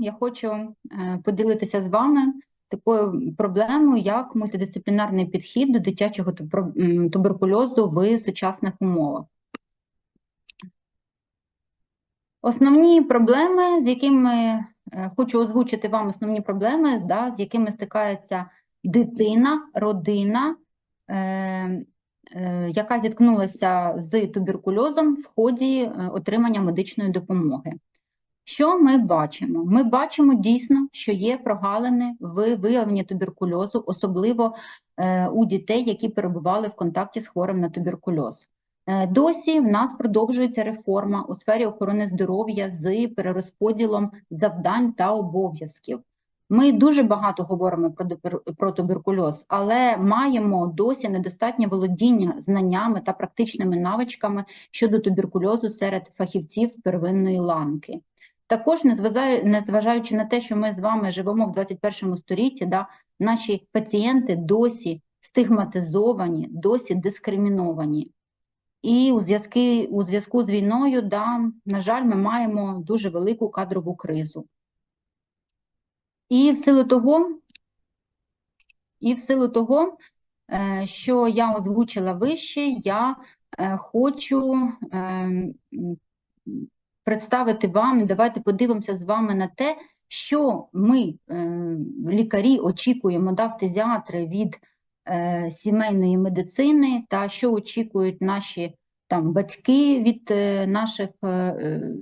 я хочу е, поділитися з вами такою проблемою, як мультидисциплінарний підхід до дитячого туберкульозу в сучасних умовах. Основні проблеми, з якими е, хочу озвучити вам основні проблеми, да, з якими стикається дитина, родина, е, е, яка зіткнулася з туберкульозом в ході е, отримання медичної допомоги. Що ми бачимо? Ми бачимо дійсно, що є прогалини в виявленні туберкульозу, особливо е, у дітей, які перебували в контакті з хворим на туберкульоз. Е, Досі в нас продовжується реформа у сфері охорони здоров'я з перерозподілом завдань та обов'язків. Ми дуже багато говоримо про, про туберкульоз, але маємо досі недостатнє володіння знаннями та практичними навичками щодо туберкульозу серед фахівців первинної ланки. Також, незважаючи на те, що ми з вами живемо в 21 столітті, да, наші пацієнти досі стигматизовані, досі дискриміновані. І у зв'язки у зв'язку з війною, да, на жаль, ми маємо дуже велику кадрову кризу. І в силу того, і в силу того, е, що я озвучила вище, я е, хочу е, представити вам, давайте подивимося з вами на те, що ми, е, лікарі, очікуємо, да, фтизіатри від е, сімейної медицини, та що очікують наші там батьки від е, наших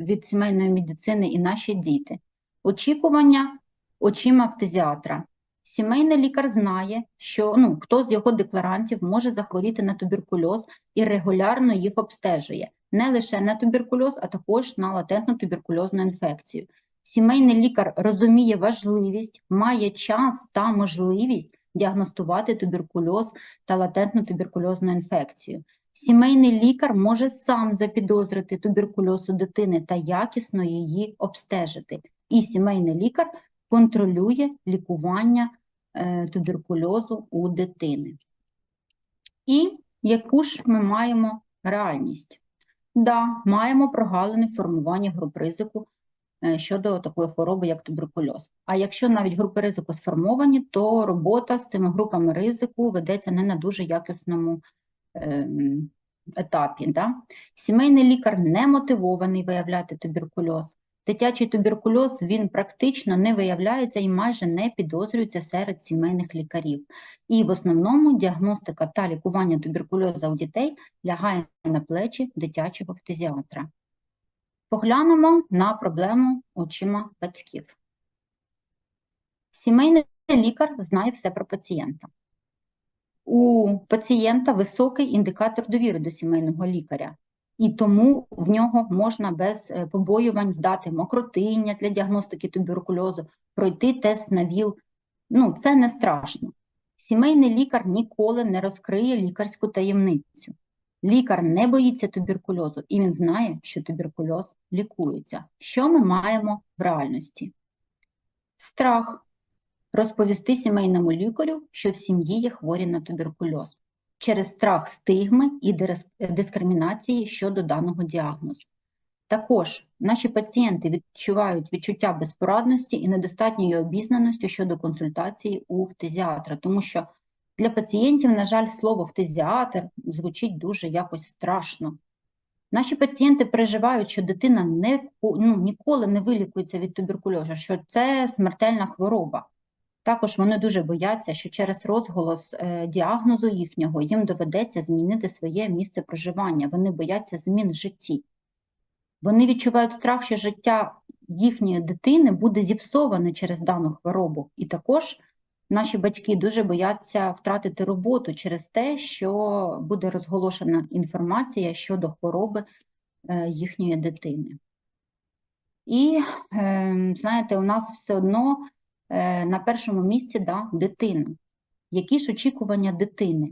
від сімейної медицини і наші діти. Очікування очима фтизіатра. Сімейний лікар знає, що ну, хто з його декларантів може захворіти на туберкульоз і регулярно їх обстежує. Не лише на туберкульоз, а також на латентну туберкульозну інфекцію. Сімейний лікар розуміє важливість, має час та можливість діагностувати туберкульоз та латентну туберкульозну інфекцію. Сімейний лікар може сам запідозрити туберкульоз у дитини та якісно її обстежити. І сімейний лікар контролює лікування е, туберкульозу у дитини. І яку ж ми маємо реальність? Да, маємо прогалини формування груп ризику е, щодо такої хвороби, як туберкульоз. А якщо навіть групи ризику сформовані, то робота з цими групами ризику ведеться не на дуже якісному ем, етапі. Да? Сімейний лікар не мотивований виявляти туберкульоз. Дитячий туберкульоз він практично не виявляється і майже не підозрюється серед сімейних лікарів. І в основному діагностика та лікування туберкульозу у дітей лягає на плечі дитячого фтизіатра. Поглянемо на проблему очима батьків. Сімейний лікар знає все про пацієнта. У пацієнта високий індикатор довіри до сімейного лікаря, і тому в нього можна без е, побоювань здати мокротиння для діагностики туберкульозу, пройти тест на ВІЛ. Ну, це не страшно. Сімейний лікар ніколи не розкриє лікарську таємницю. Лікар не боїться туберкульозу, і він знає, що туберкульоз лікується. Що ми маємо в реальності? Страх розповісти сімейному лікарю, що в сім'ї є хворі на туберкульоз через страх стигми і дискримінації щодо даного діагнозу. Також наші пацієнти відчувають відчуття безпорадності і недостатньої обізнаності щодо консультації у фтизіатра, тому що для пацієнтів, на жаль, слово фтизіатр звучить дуже якось страшно. Наші пацієнти переживають, що дитина не, ну, ніколи не вилікується від туберкульозу, що це смертельна хвороба. Також вони дуже бояться, що через розголос е, діагнозу їхнього їм доведеться змінити своє місце проживання. Вони бояться змін житті. Вони відчувають страх, що життя їхньої дитини буде зіпсоване через дану хворобу. І також наші батьки дуже бояться втратити роботу через те, що буде розголошена інформація щодо хвороби е, їхньої дитини. І, е, знаєте, у нас все одно на першому місці да, дитина. Які ж очікування дитини?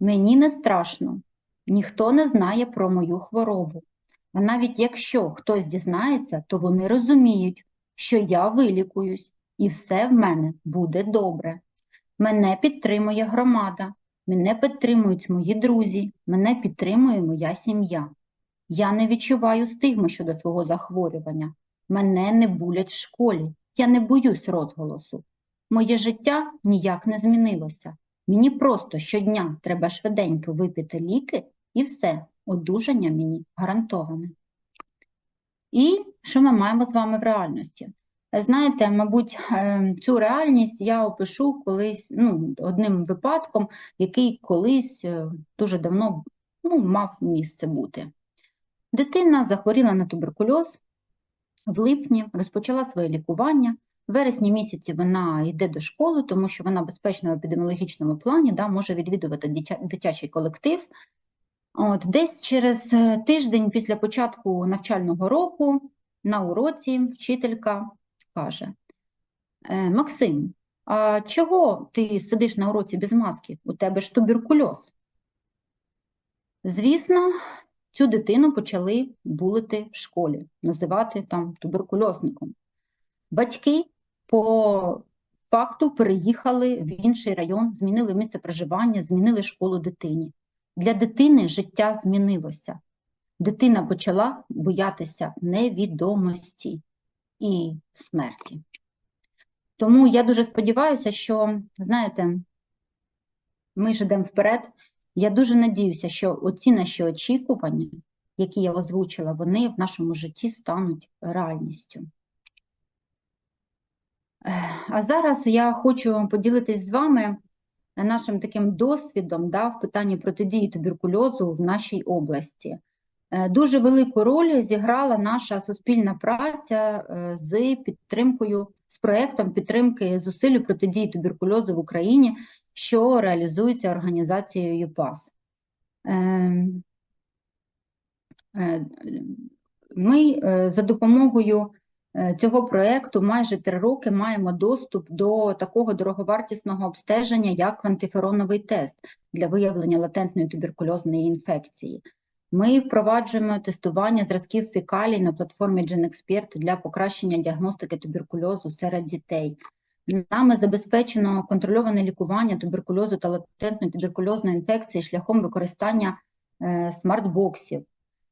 Мені не страшно, ніхто не знає про мою хворобу. А навіть якщо хтось дізнається, то вони розуміють, що я вилікуюсь і все в мене буде добре. Мене підтримує громада, мене підтримують мої друзі, мене підтримує моя сім'я. Я не відчуваю стигму щодо свого захворювання. Мене не булять в школі. Я не боюсь розголосу. Моє життя ніяк не змінилося. Мені просто щодня треба швиденько випити ліки і все, одужання мені гарантоване. І що ми маємо з вами в реальності? Знаєте, мабуть, е, цю реальність я опишу колись ну, одним випадком, який колись е, дуже давно ну, мав місце бути. Дитина захворіла на туберкульоз в липні, розпочала своє лікування. В вересні місяці вона йде до школи, тому що вона безпечна в епідеміологічному плані, да, може відвідувати дитя- дитячий колектив. От, десь через е, тиждень після початку навчального року на уроці вчителька каже: «Е, Максим, а чого ти сидиш на уроці без маски? У тебе ж туберкульоз. Звісно, цю дитину почали булити в школі, називати там туберкульозником. Батьки по факту переїхали в інший район, змінили місце проживання, змінили школу дитині. Для дитини життя змінилося. Дитина почала боятися невідомості і смерті. Тому я дуже сподіваюся, що, знаєте, ми ж йдемо вперед. Я дуже надіюся, що оці наші очікування, які я озвучила, вони в нашому житті стануть реальністю. А зараз я хочу поділитись з вами нашим таким досвідом да, в питанні протидії туберкульозу в нашій області. Е, Дуже велику роль зіграла наша суспільна праця е, з підтримкою, з проєктом підтримки зусиль протидії туберкульозу в Україні, що реалізується організацією ЮПАС. Е, Ми за допомогою цього проєкту майже три роки маємо доступ до такого дороговартісного обстеження, як антифероновий тест для виявлення латентної туберкульозної інфекції. Ми впроваджуємо тестування зразків фекалій на платформі GenExpert для покращення діагностики туберкульозу серед дітей. Нами забезпечено контрольоване лікування туберкульозу та латентної туберкульозної інфекції шляхом використання е, смарт-боксів.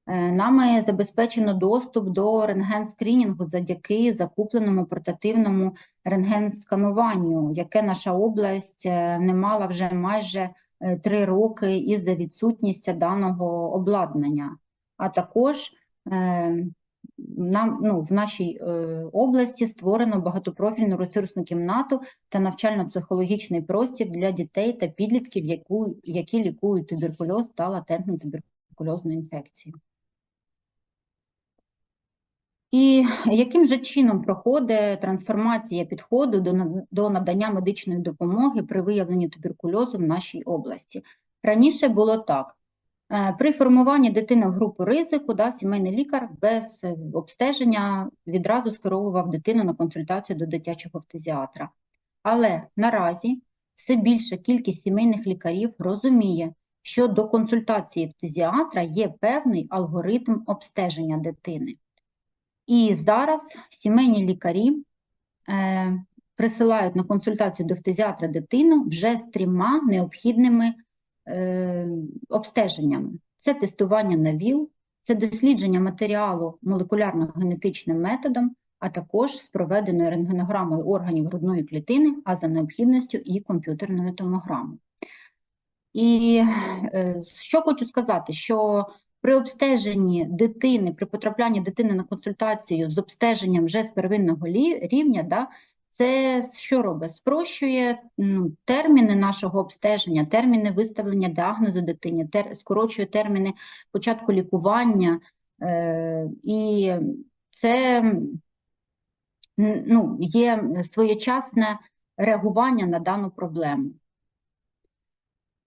Е, Нами забезпечено доступ до рентген-скрінінгу завдяки закупленому портативному рентген-скануванню, яке наша область е, не мала вже майже е, три роки із-за відсутністю даного обладнання. А також е, нам, ну, в нашій е, області створено багатопрофільну ресурсну кімнату та навчально-психологічний простір для дітей та підлітків, які лікують туберкульоз та латентну туберкульозну інфекцію. І яким же чином проходить трансформація підходу до, надання медичної допомоги при виявленні туберкульозу в нашій області? Раніше було так. Е, При формуванні дитини в групу ризику, да, сімейний лікар без обстеження відразу скеровував дитину на консультацію до дитячого фтизіатра. Але наразі все більша кількість сімейних лікарів розуміє, що до консультації фтизіатра є певний алгоритм обстеження дитини. І зараз сімейні лікарі е, присилають на консультацію до фтизіатра дитину вже з трьома необхідними е, обстеженнями. Це тестування на ВІЛ, це дослідження матеріалу молекулярно-генетичним методом, а також з проведеною рентгенограмою органів грудної клітини, а за необхідністю і комп'ютерною томограмою. І е, що хочу сказати, що при обстеженні дитини, при потраплянні дитини на консультацію з обстеженням вже з первинного рівня, да, це що робить? Спрощує ну, терміни нашого обстеження, терміни виставлення діагнозу дитині, тер, скорочує терміни початку лікування, е, і це ну, є своєчасне реагування на дану проблему.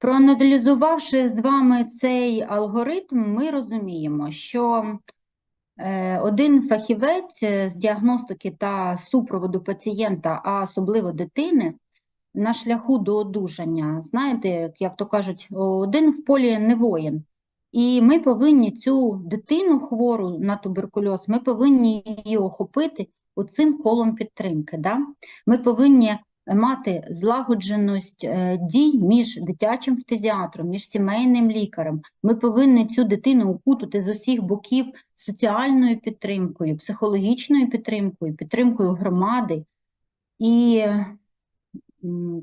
Проаналізувавши з вами цей алгоритм, ми розуміємо, що е, один фахівець з діагностики та супроводу пацієнта, а особливо дитини, на шляху до одужання, знаєте, як то кажуть, один в полі не воїн. І ми повинні цю дитину хвору на туберкульоз, ми повинні її охопити оцим колом підтримки. Да? Ми повинні мати злагодженість е, дій між дитячим фтизіатром, між сімейним лікарем. Ми повинні цю дитину укутати з усіх боків соціальною підтримкою, психологічною підтримкою, підтримкою громади. І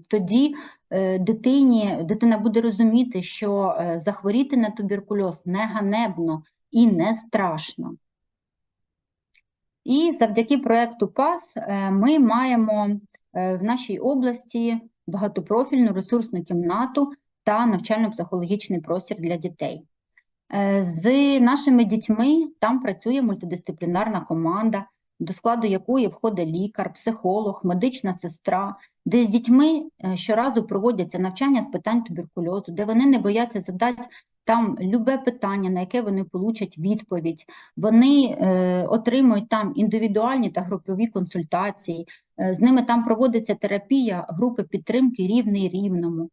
тоді е, дитині, дитина буде розуміти, що е, захворіти на туберкульоз не ганебно і не страшно. І завдяки проекту ПАС е, ми маємо е, в нашій області багатопрофільну ресурсну кімнату та навчально-психологічний простір для дітей. Е, З нашими дітьми там працює мультидисциплінарна команда, до складу якої входить лікар, психолог, медична сестра, де з дітьми щоразу проводяться навчання з питань туберкульозу, де вони не бояться задати там любе питання, на яке вони получать відповідь. Вони е, отримують там індивідуальні та групові консультації. Е, з ними там проводиться терапія групи підтримки рівний рівному.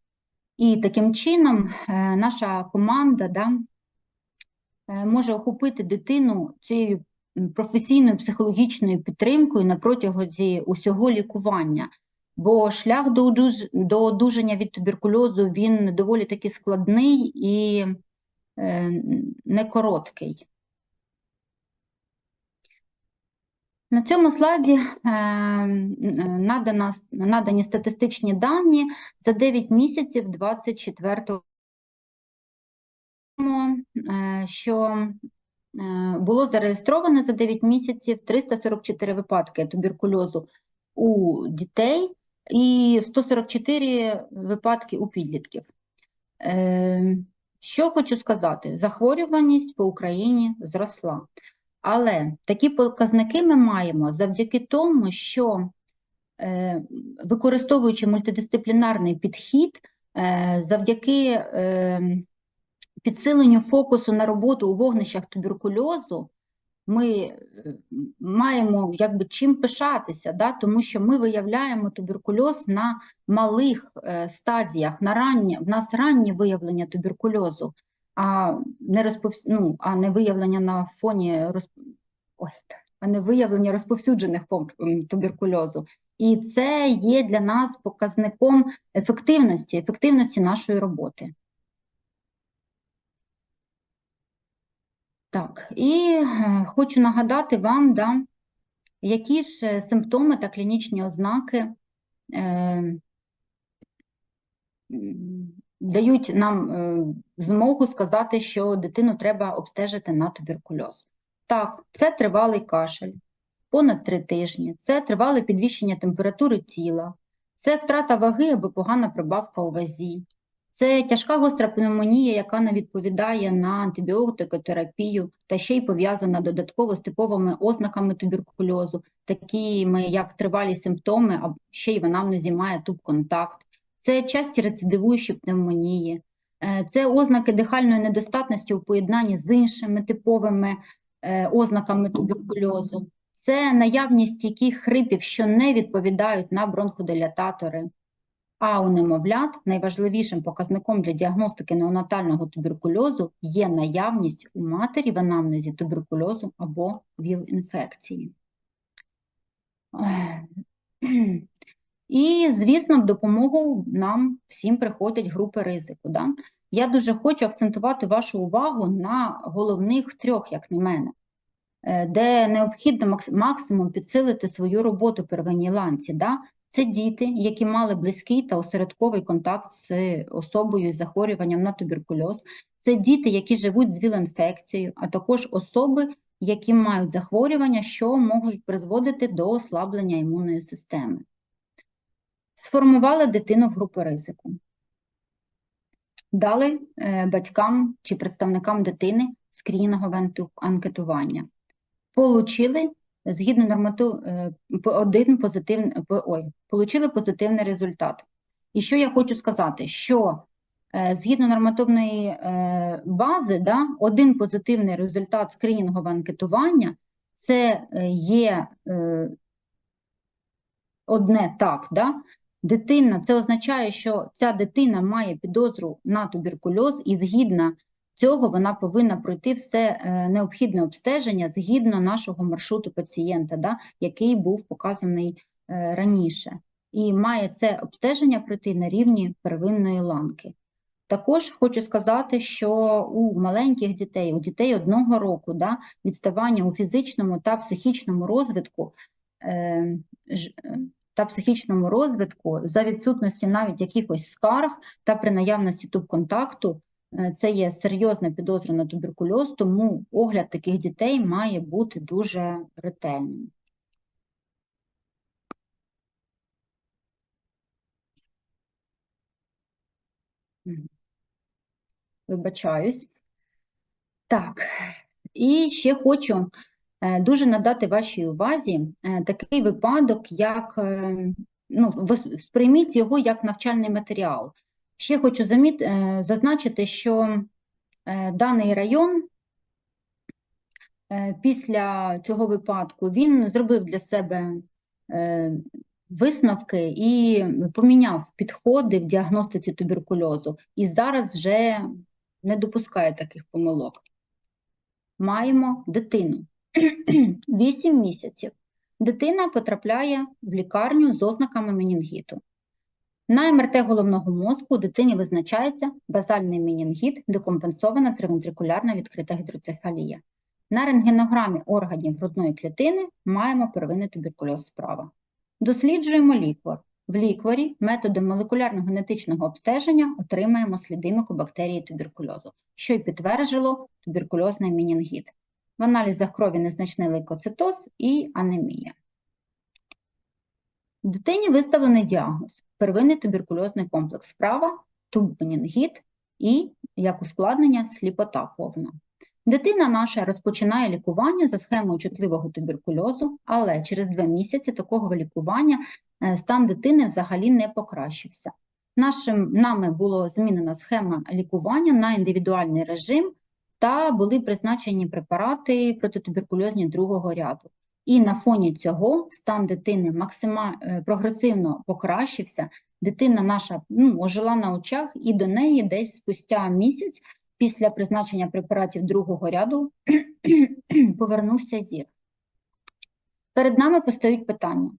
І таким чином е, наша команда да, е, може охопити дитину цією професійною психологічною підтримкою на протязі усього лікування. Бо шлях до, одужання від туберкульозу він доволі таки складний і не короткий. На цьому слайді е, е, надана, надані статистичні дані за 9 місяців 24 е, що е, було зареєстровано за 9 місяців 344 випадки туберкульозу у дітей і 144 випадки у підлітків. Що хочу сказати, захворюваність по Україні зросла. Але такі показники ми маємо завдяки тому, що е, використовуючи мультидисциплінарний підхід, е, завдяки е, підсиленню фокусу на роботу у вогнищах туберкульозу, ми е, маємо якби чим пишатися, да? тому що ми виявляємо туберкульоз на малих е, стадіях, на раннє, в нас раннє виявлення туберкульозу, а не розповс... ну, а не виявлення на фоні розп... Ой, а не виявлення розповсюджених форм туберкульозу. І це є для нас показником ефективності, ефективності нашої роботи. Так, і е, хочу нагадати вам, да, які ж е, симптоми та клінічні ознаки е, дають нам е, змогу сказати, що дитину треба обстежити на туберкульоз. Так, це тривалий кашель, понад три тижні, це тривале підвищення температури тіла, це втрата ваги або погана прибавка у вазі, це тяжка гостра пневмонія, яка не відповідає на антибіотикотерапію та ще й пов'язана додатково з типовими ознаками туберкульозу, такими як тривалі симптоми, а ще й в анамнезі має туб-контакт. Це часті рецидивуючі пневмонії, Е, це ознаки дихальної недостатності у поєднанні з іншими типовими е, ознаками туберкульозу. Це наявність стійких хрипів, що не відповідають на бронходилататори. А у немовлят найважливішим показником для діагностики неонатального туберкульозу є наявність у матері в анамнезі туберкульозу або ВІЛ-інфекції. І, звісно, в допомогу нам всім приходять групи ризику. Да? Я дуже хочу акцентувати вашу увагу на головних трьох, як на мене, е, де необхідно максимум підсилити свою роботу первинній ланці. Да? Це діти, які мали близький та осередковий контакт з особою з захворюванням на туберкульоз. Це діти, які живуть з ВІЛ-інфекцією, а також особи, які мають захворювання, що можуть призводити до ослаблення імунної системи. Сформували дитину в групу ризику. Дали е, батькам чи представникам дитини скринінгове анту- анкетування. Получили згідно норматив е, один позитивний, ой, получили позитивний результат. І що я хочу сказати, що е, згідно нормативної е, бази, да, один позитивний результат скринінгового анкетування це є одне так, да, дитина, це означає, що ця дитина має підозру на туберкульоз, і згідно цього вона повинна пройти все е, необхідне обстеження згідно нашого маршруту пацієнта, да, який був показаний е, раніше. і має це обстеження пройти на рівні первинної ланки. Також хочу сказати, що у маленьких дітей, у дітей одного року, да, відставання у фізичному та психічному розвитку е, е, та психічному розвитку за відсутності навіть якихось скарг та при наявності туб-контакту, е, це є серйозна підозра на туберкульоз, тому огляд таких дітей має бути дуже ретельним. Вибачаюсь. Так, і ще хочу е, дуже надати вашій увазі е, такий випадок, як е, ну, сприйміть його як навчальний матеріал. Ще хочу заміт, е, зазначити, що е, даний район е, після цього випадку він зробив для себе висновки і поміняв підходи в діагностиці туберкульозу, і зараз вже не допускає таких помилок. Маємо дитину 8 місяців. Дитина потрапляє в лікарню з ознаками менінгіту. На МРТ головного мозку у дитині визначається базальний менінгіт, декомпенсована тривентрикулярна відкрита гідроцефалія. На рентгенограмі органів грудної клітини маємо первинний туберкульоз справа. Досліджуємо ліквор. В лікворі методом молекулярно-генетичного обстеження отримаємо сліди микобактерії туберкульозу, що й підтвердило туберкульозний менінгіт. В аналізах крові незначний лейкоцитоз і анемія. Дитині виставлений діагноз – первинний туберкульозний комплекс справа, тубменінгіт і, як ускладнення, сліпота повна. Дитина наша розпочинає лікування за схемою чутливого туберкульозу, але через два місяці такого лікування е, стан дитини взагалі не покращився. Нашим, нами було змінена схема лікування на індивідуальний режим та були призначені препарати протитуберкульозні другого ряду. І на фоні цього стан дитини максимально прогресивно покращився. Дитина наша ну, ожила на очах, і до неї десь спустя місяць після призначення препаратів другого ряду повернувся зір. Перед нами постають питання,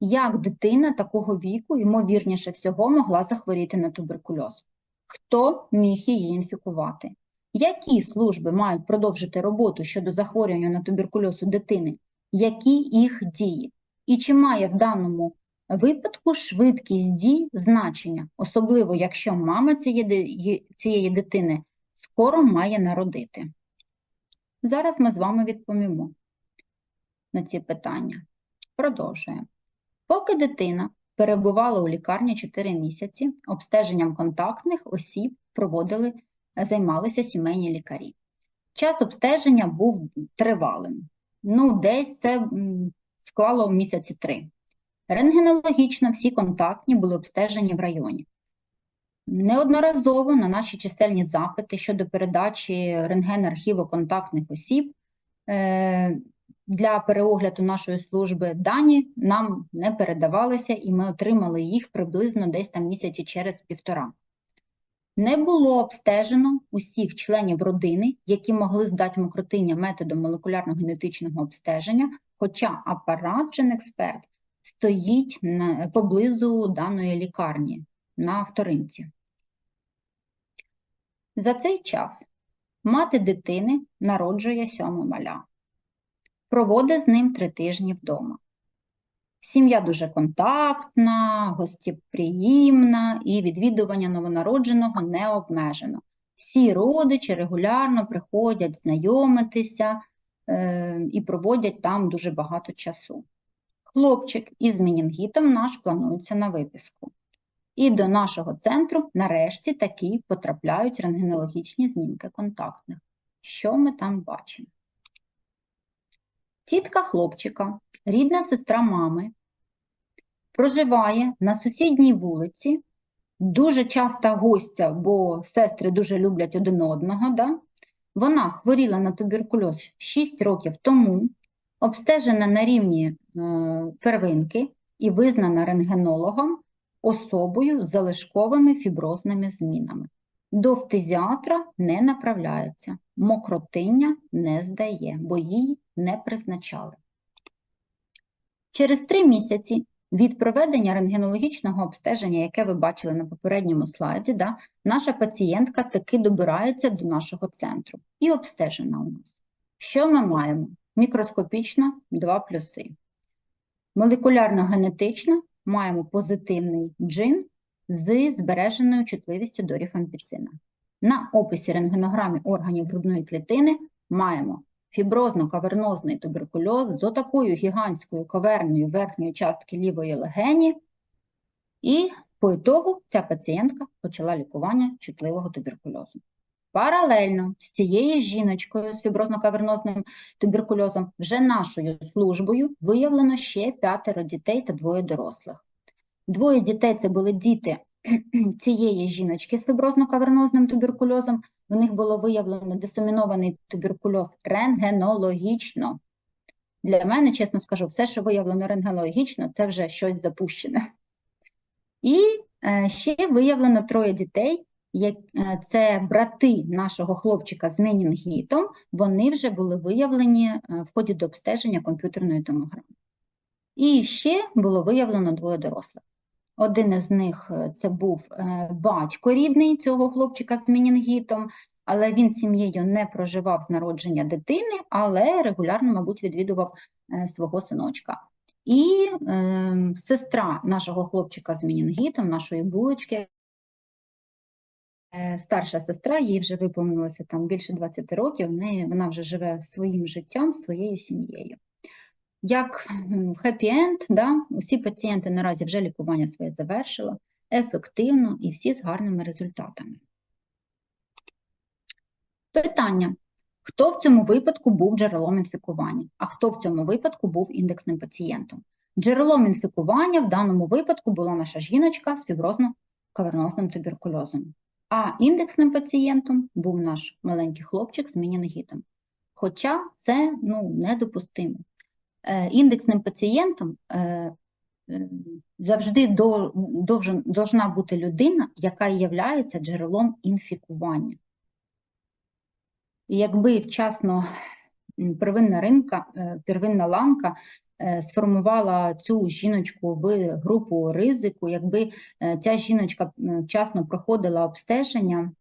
як дитина такого віку, ймовірніше всього, могла захворіти на туберкульоз? Хто міг її інфікувати? Які служби мають продовжити роботу щодо захворювання на туберкульоз у дитини? Які їх дії? І чи має в даному випадку швидкість дій значення, особливо якщо мама цієї, дитини скоро має народити? Зараз ми з вами відповімо на ці питання. Продовжуємо. Поки дитина перебувала у лікарні 4 місяці, обстеженням контактних осіб проводили, займалися сімейні лікарі. Час обстеження був тривалим. Ну, десь це склало місяці три. Рентгенологічно всі контактні були обстежені в районі. Неодноразово на наші чисельні запити щодо передачі рентген-архіву контактних осіб е, для переогляду нашої служби дані нам не передавалися, і ми отримали їх приблизно десь там місяці через півтора. Не було обстежено усіх членів родини, які могли здати мокротиння методом молекулярно-генетичного обстеження, хоча апарат Genexpert стоїть поблизу даної лікарні на вторинці. За цей час мати дитини народжує сьоме маля, проводить з ним три тижні вдома. Сім'я дуже контактна, гостєприємна і відвідування новонародженого не обмежено. Всі родичі регулярно приходять знайомитися е, і проводять там дуже багато часу. Хлопчик із менінгітом наш планується на виписку. І до нашого центру нарешті таки потрапляють рентгенологічні знімки контактних. Що ми там бачимо? Тітка хлопчика, рідна сестра мами, проживає на сусідній вулиці, дуже часта гостя, бо сестри дуже люблять один одного. Да? Вона хворіла на туберкульоз 6 років тому, обстежена на рівні е, первинки і визнана рентгенологом особою з залишковими фіброзними змінами. До фтизіатра не направляється, мокротиння не здає, бо її не призначали. Через три місяці Від проведення рентгенологічного обстеження, яке ви бачили на попередньому слайді, да, наша пацієнтка таки добирається до нашого центру і обстежена у нас. Що ми маємо? Мікроскопічно два плюси. Молекулярно-генетично маємо позитивний джин з збереженою чутливістю до ріфампіцина. На описі рентгенограмі органів грудної клітини маємо фіброзно-кавернозний туберкульоз з отакою гігантською каверною верхньої частки лівої легені, і по ітогу ця пацієнтка почала лікування чутливого туберкульозу. Паралельно з цією жіночкою з фіброзно-кавернозним туберкульозом вже нашою службою виявлено ще п'ятеро дітей та двоє дорослих. Двоє дітей це були діти цієї жіночки з фіброзно-кавернозним туберкульозом. В них було виявлено дисемінований туберкульоз рентгенологічно. Для мене, чесно скажу, все, що виявлено рентгенологічно, це вже щось запущене. І е, ще виявлено троє дітей, е, це брати нашого хлопчика з менінгітом, вони вже були виявлені е, в ході до обстеження комп'ютерної томограми. І ще було виявлено двоє дорослих. Один із них е, це був е, батько рідний цього хлопчика з менінгітом, але він з сім'єю не проживав з народження дитини, але регулярно, мабуть, відвідував е, свого синочка. І е, сестра нашого хлопчика з менінгітом, нашої булочки, старша сестра, їй вже виповнилося там більше 20 років, в неї, вона вже живе своїм життям, своєю сім'єю. Як хеппі-енд, да, усі пацієнти наразі вже лікування своє завершили, ефективно і всі з гарними результатами. Питання. Хто в цьому випадку був джерелом інфікування, а хто в цьому випадку був індексним пацієнтом? Джерелом інфікування в даному випадку була наша жіночка з фіброзно-кавернозним туберкульозом, а індексним пацієнтом був наш маленький хлопчик з менінгітом. Хоча це ну, недопустимо. Е, індексним пацієнтом е, е, завжди должна бути людина, яка є джерелом інфікування. І якби вчасно первинна ринка, первинна ланка сформувала цю жіночку в групу ризику, якби ця жіночка вчасно проходила обстеження,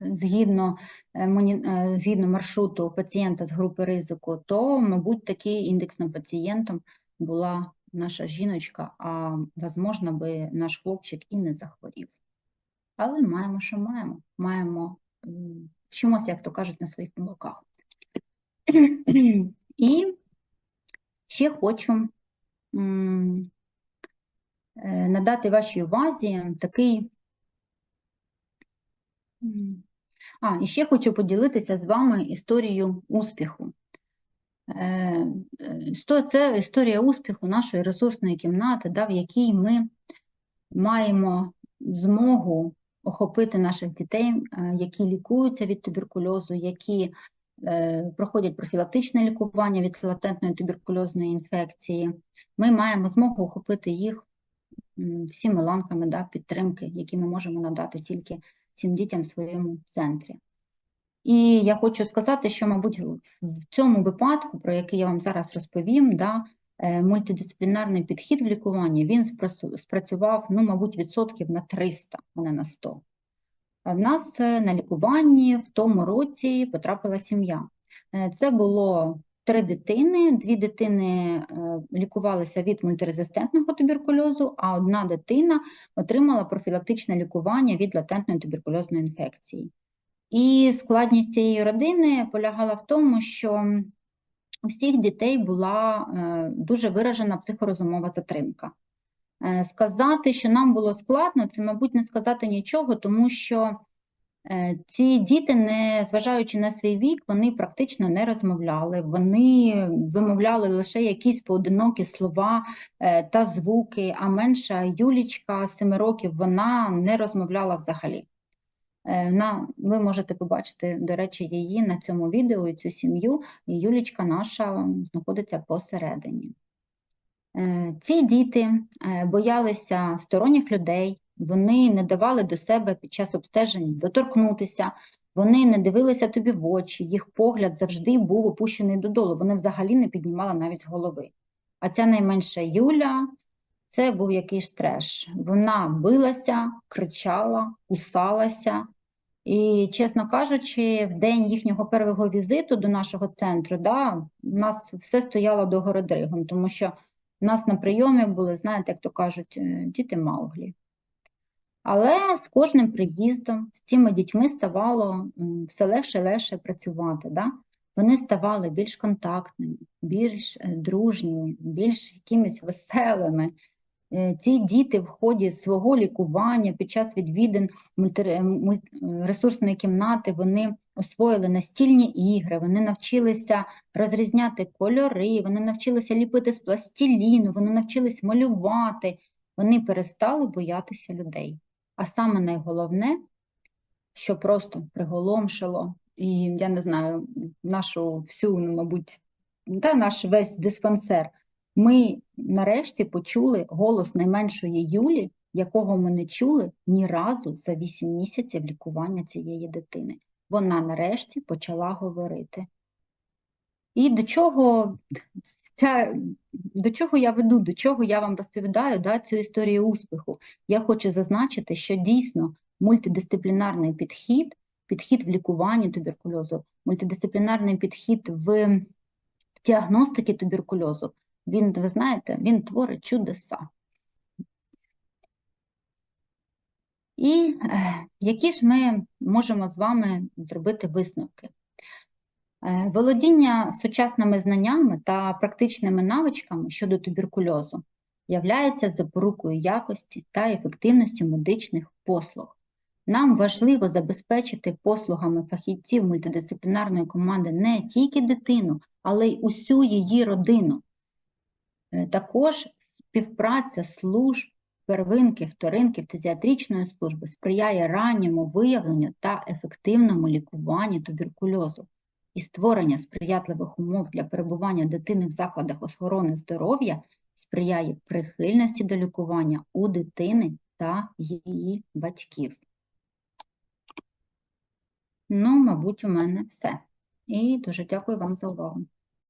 згідно е, е, згідно маршруту пацієнта з групи ризику, то, мабуть, такий індексним пацієнтом була наша жіночка, а, можливо, би наш хлопчик і не захворів. Але маємо, що маємо. Маємо, вчимося, як то кажуть, на своїх помилках. І ще хочу надати вашій увазі такий а, і ще хочу поділитися з вами історією успіху. Е, е, це історія успіху нашої ресурсної кімнати, да, в якій ми маємо змогу охопити наших дітей, е, які лікуються від туберкульозу, які проходять профілактичне лікування від латентної туберкульозної інфекції. Ми маємо змогу охопити їх всіми ланками да, підтримки, які ми можемо надати тільки цим дітям в своєму центрі. І я хочу сказати, що, мабуть, в цьому випадку, про який я вам зараз розповім, да, е, мультидисциплінарний підхід в лікуванні він спрацював, ну, мабуть, відсотків на 300, а не на 100. В нас е, на лікуванні в тому році потрапила сім'я. Е, це було три дитини, дві дитини лікувалися від мультирезистентного туберкульозу, а одна дитина отримала профілактичне лікування від латентної туберкульозної інфекції. І складність цієї родини полягала в тому, що у всіх дітей була е, дуже виражена психорозумова затримка. Е, сказати, що нам було складно, це, мабуть, не сказати нічого, тому що е, ці діти, не зважаючи на свій вік, вони практично не розмовляли, вони вимовляли лише якісь поодинокі слова та звуки, а менша Юлічка, 7 років, вона не розмовляла взагалі. Е, на, Ви можете побачити, до речі, її на цьому відео цю сім'ю, Юлічка наша знаходиться посередині. Е, ці діти е, боялися сторонніх людей, вони не давали до себе під час обстежень доторкнутися, вони не дивилися тобі в очі, їх погляд завжди був опущений додолу, вони взагалі не піднімали навіть голови. А ця найменша Юля Це був якийсь треш. Вона билася, кричала, кусалася. І, чесно кажучи, в день їхнього першого візиту до нашого центру, да, у нас все стояло до городригом, тому що в нас на прийомі були, знаєте, як то кажуть, е, діти Мауглі. Але з кожним приїздом з цими дітьми ставало все легше легше працювати. Да? Вони ставали більш контактними, більш е, дружніми, більш якимись веселими. Е, Ці діти в ході свого лікування під час відвідин е, ресурсної кімнати вони освоїли настільні ігри, вони навчилися розрізняти кольори, вони навчилися ліпити з пластиліну, вони навчились малювати, вони перестали боятися людей. А саме найголовне, що просто приголомшило, і я не знаю, нашу всю, ну, мабуть, та наш весь диспансер, ми нарешті почули голос найменшої Юлі, якого ми не чули ні разу за 8 місяців лікування цієї дитини. Вона нарешті почала говорити. І до чого ця, до чого я веду, до чого я вам розповідаю да, цю історію успіху? Я хочу зазначити, що дійсно мультидисциплінарний підхід, підхід в лікуванні туберкульозу, мультидисциплінарний підхід в діагностики туберкульозу, він, ви знаєте, він творить чудеса. І е, які ж ми можемо з вами зробити висновки? Е, Володіння сучасними знаннями та практичними навичками щодо туберкульозу являється запорукою якості та ефективності медичних послуг. Нам важливо забезпечити послугами фахівців мультидисциплінарної команди не тільки дитину, але й усю її родину. Е, Також співпраця служб первинки, вторинки, фтизіатричної служби сприяє ранньому виявленню та ефективному лікуванню туберкульозу і створення сприятливих умов для перебування дитини в закладах охорони здоров'я сприяє прихильності до лікування у дитини та її батьків. Ну, мабуть, у мене все. І дуже дякую вам за увагу.